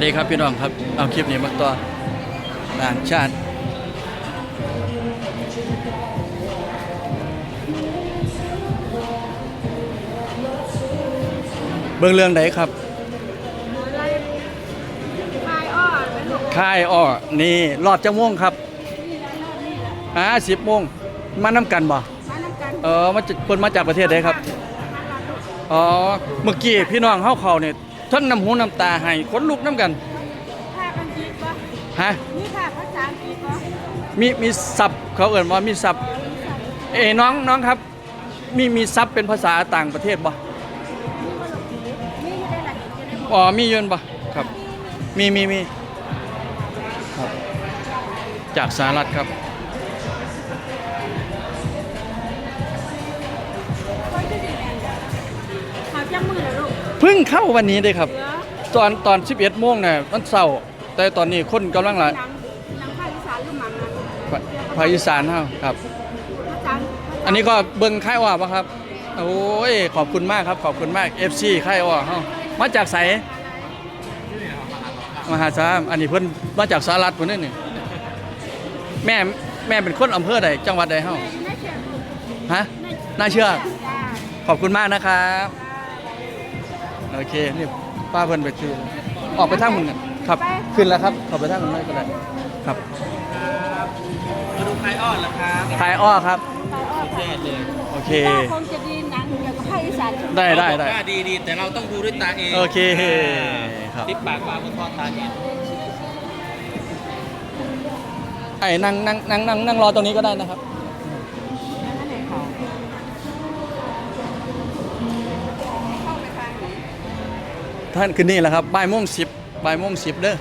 วัสดีครับพี่น้องครับ เอาคลิปนี้มาต่อต่างชาติเบื้องเรื่องไหนครับอะไรคลายอ้อเป็นลูกค่ายอ้อนี่รอบจังม่วงครับนี่แล้วนี่แล้วอ่าสิบโมงมาน้ำกันบ่มาน้ำกันเออมาจากเพิ่นมาจากประเทศใดครับมาลาลูกอ๋อ เมื่อกี้พี่น้องเฮาเขาเนี่ย ทั้งน้ำหูน้ำตาให้ขนลุกน้ำกันภาคอังกฤษปะฮะมีภาคภาษาอังกฤษปะมีมีศัพท์เขาเอ่นว่ามีศัพท์เอ้น้องน้องครับมีมีศัพท์เป็นภาษาต่างประเทศบ่มีมาลูกมีอยู่ได้หลายจะได้หมดอ๋อมีอยนบ่ครับ มีมีมีครับ จากสหรัฐครับ เพิ่งเข้าวันนี้เลยครับเหลือตอนตอน 11โมงเนี่ยมันเศร้าร์แต่ตอนนี้คนกำลังหลายหนังหนังภาคอีสานหรือหมังนะลูกภาภาคอีสานเฮาครับภาษาอันนี้ก็เบิ่งค่ายว่าปะครับ โอ้ย ขอบคุณมากครับ ขอบคุณมาก FC ค่ายว่าเฮามาจากไสมหาสารคามอันนี้เพิ่นมาจากสหรัฐพุ่นนี่นี่แม่แม่เป็นคนอำเภอใดจังหวัดใดเฮาในในเชียงลูกฮะ น่าเชื่อจ้าขอบคุณมากนะครับ โอเคนี่ป้าเพิ่นไปคือออกไปทางมึงกันครับ ขึ้นแล้วครับขอไปทางมึงได้ก็ได้ครับมาดูไคออนเหรอครับคายอ้อครับไปอ้อเทค่ะศเลยโอเคคงจะดีหนังเกี่ยวกับภาคอีสานได้ได้ได้เขาบอกว่าดีดีแต่เราต้องดูด้วยตาเองโอเคครับติดปากปากมันคอตาเห็นไอ้นั่งนั่งนั่งนั่งนั่งรอตรงนี้ก็ได้นะครับ ท่านคือนี่แหละครับบ่ายโมงสิบบ่ายโมงสิบเด้อ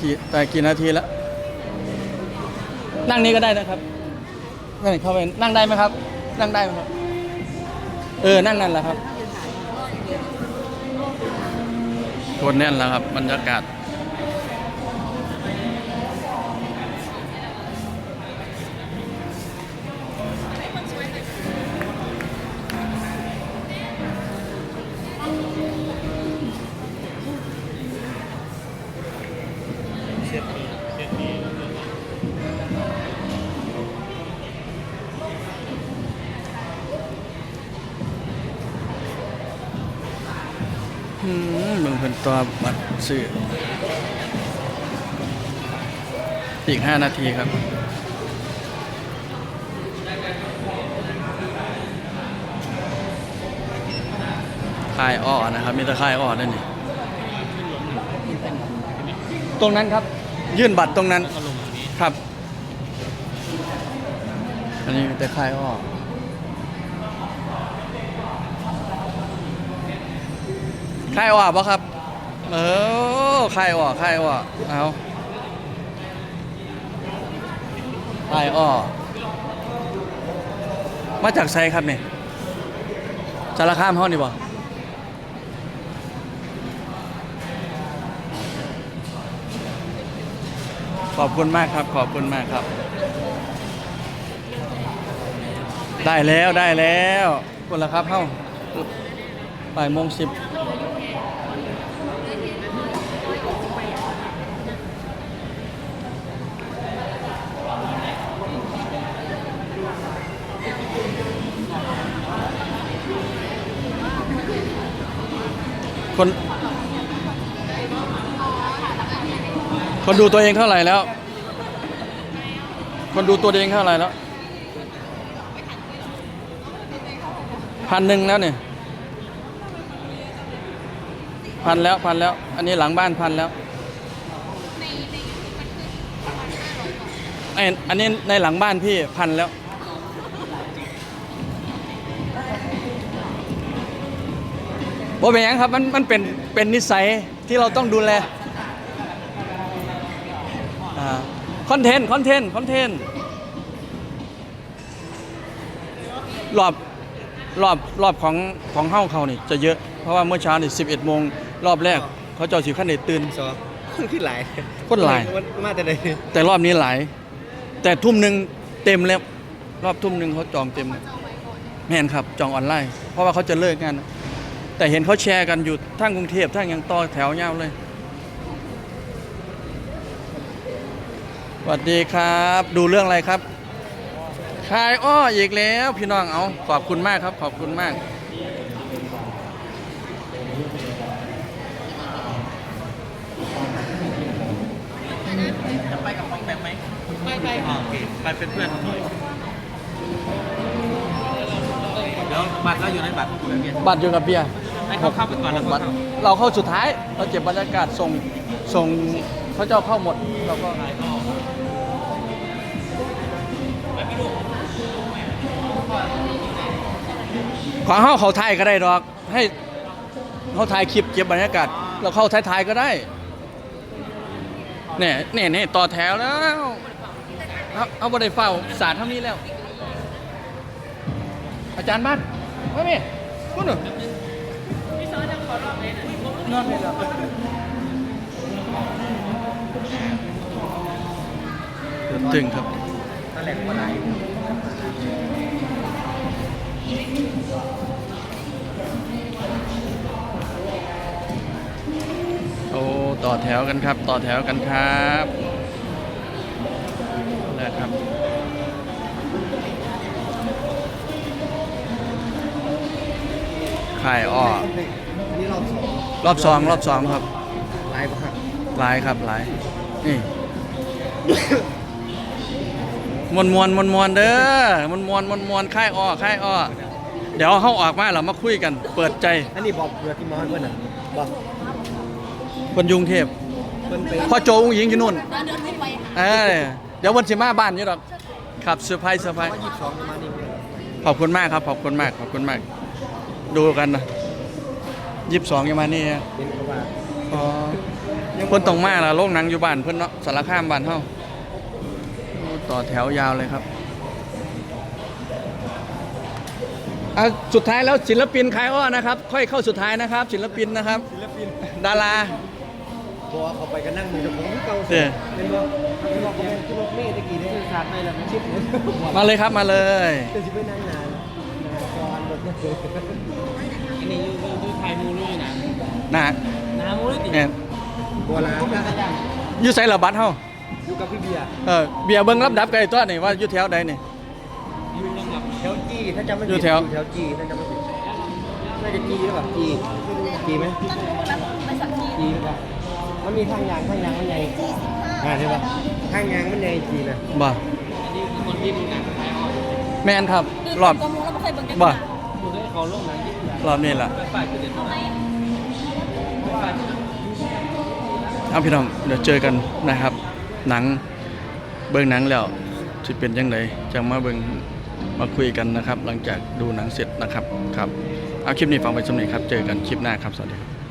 กี่แต่กี่นาทีแล้วนั่งนี้ก็ได้นะครับนั่งเข้าไปนั่งได้ไหมครับ นั่งได้ไหมครับ เออ นั่งนั่นแหละครับคนแน่นแล้วครับบรรยากาศ เบิ่งเพิ่นตัวบัตรซื้ออีกห้านาทีครับค่ายอ้อนะครับ มีแต่ค่ายอ้อนั่นนี่ ตรงนั้นครับ ยื่นบัตรตรงนั้น ครับ อันนี้มีแต่ค่ายอ้อ ค่ายอ้อปะครับ เออค่ายอ้อค่ายอ้อเอาค่ายอ้อมาจากไซครับเนี่ยสารคามเฮานี่บ่ขอบคุณมากครับ ขอบคุณมากครับ ได้แล้วได้แล้วคนละครับเฮ้าบ่ายโมงสิบ คน คนดูตัวเองเท่าไหร่แล้ว คนดูตัวเองเท่าไหร่แล้วพันหนึ่งแล้วเนี่ยพันแล้วพันแล้ว อันนี้หลังบ้านพันแล้วไออันนี้ในหลังบ้านพี่พันแล้ว บ่เป็นหยังครับมันมันเป็นเป็นนิสัยที่เราต้องดูแลอ่าคอนเทนต์คอนเทนต์คอนเทนต์รอบรอบรอบของของเฮ้าเขานี่จะเยอะเพราะว่าเมื่อเช้านี่11โมงรอบแรก เขาเจอสิขั้นเดตื่นซอคนขึ้นหลายคนหลาย มันมาแต่ใดแต่รอบนี้หลาย แต่ทุ่มหนึ่งเต็มแล้ว รอบทุ่มหนึ่งเขาจองเต็มแล้วแม่นครับ จองออนไลน์ เพราะว่าเขาจะเลิกงาน แต่เห็นเขาแชร์กันอยู่ทั้งกรุงเทพทั้งยังต่อแถวยาวเลยสวัสดีครับ ดูเรื่องอะไรครับคายอ้ออีกแล้ว พี่น้องเอาขอบคุณมากครับ ขอบคุณมาก จะไปกับฟองแบมไหมไปไปโอเคไปเป็นเพื่อนเดี๋ยวบัตรเราอยู่ในบัตรบัตรอยู่กับเบียร์ ให้เขาเข้าไปก่อนแล้วบัก็ตรเข้า เราเข้าสุดท้าย เราเก็บบรรยากาศส่งส่งเขาเจ้าเข้าหมดเราก็ขวางเข้าเขาไทยก็ได้ดอก ให้เขาถ่ายคลิปเก็บบรรยากาศ เราเข้าท้ายๆก็ได้เนี่ยเนี่ยเนี่ยต่อแถวแล้วเอาเอาบริเฝ้าศาสตร์เท่านี้แล้ว อาจารย์บ้านมาไหมคุณหนึ่ง นอนเลยเหรอตึงครับตะแหลกว่าไหนโอ้ต่อแถวกันครับ ต่อแถวกันครับ ขายอ้อนี่รอบสองรอบสองรอบสองครับไลฟ์ครับหลายครับหลายนี่ มวนมวนมวนมวนเด้อมวนมวนมวนมวนค่ายอ้อค่ายอ้อเดี๋ยวเขาออกมาเรามาคุยกัน เปิดใจอันนี้บอกเรือที่มอนเพื่อนอะบอกคนยุงเทพเพื่อนไปพ่อโจอุ้งยิงอยู่นู่นเดินขึ้นไปหาเออเดี๋ยววันสิมาบ้านอยู่ดอกครับเซอร์ไพรส์เซอร์ไพรส์ยี่สิบสองประมาณนี้ ขอบคุณมากครับ ขอบคุณมาก ขอบคุณมาก ดูกันนะยี่สิบสองยังมานี่ฮะเป็นเพราะว่าอ๋อเพิ่นตรงมากละโรงหนังอยู่บ้านเพิ่นเนาะสารคามบ้านเฮาโอ้ต่อแถวยาวเลยครับอะสุดท้ายแล้วศิลปินคายอ้อนะครับ ค่อยเข้าสุดท้ายนะครับ ศิลปินนะครับ ศิลปินดาราบัวเขาไปกันนั่งมือกับผมที่เก่าเด้อเป็นบัวที่บอกเป็นที่บอกเมฆตะกี้นี่ฉากในแล้วมันชิปเลยมาเลยครับมาเลยเป็นสิบเป็นนานนานก่ อนแบบนี้อันนี้ยูยูยูไทยมูรู้อยู่นะนะน้ำมูรู้ติเนี่ยบัวลาก็เป็นกระยังอยู่ไสระบัดเฮาอยู่กับพี่เบียร์เออเบียร์เบิ่งรับดับไกลตัวนี่ว่าอยู่แถวใดนี่ อยู่กับแถวจีถ้าจำไม่อยู่ผิดแถว แถวจีถ้าจำไม่ผิดน่าจะจีหรือเปล่าจีจีไหมตั้งรู้แล้วไปสักทีจีหรือเปล่ามันมีทางยางทางยางมันใหญ่สี่สิบห้าอ่าใช่ปะทางยางมันใหญ่จีนะบ่อันนี้คือคนที่ดูหนังไทยอ่อนแม่นครับรอบก็มูแล้วไม่เคยเบิ่งกันบ่ดูได้ เขาลงนังญี่ปุ่นรอบนี้ล่ะฝ่ายจุดเด่นเอาไหมเอาพี่น้องเดี๋ยวเจอกันนะครับ หนังเบิ้งหนังแล้วจะเป็นยังไงจะมาเบิ้งมาคุยกันนะครับ หลังจากดูหนังเสร็จนะครับครับเอาคลิปนี้ฟังไปสำเร็จครับ เจอกันคลิปหน้าครับสวัสดีครับ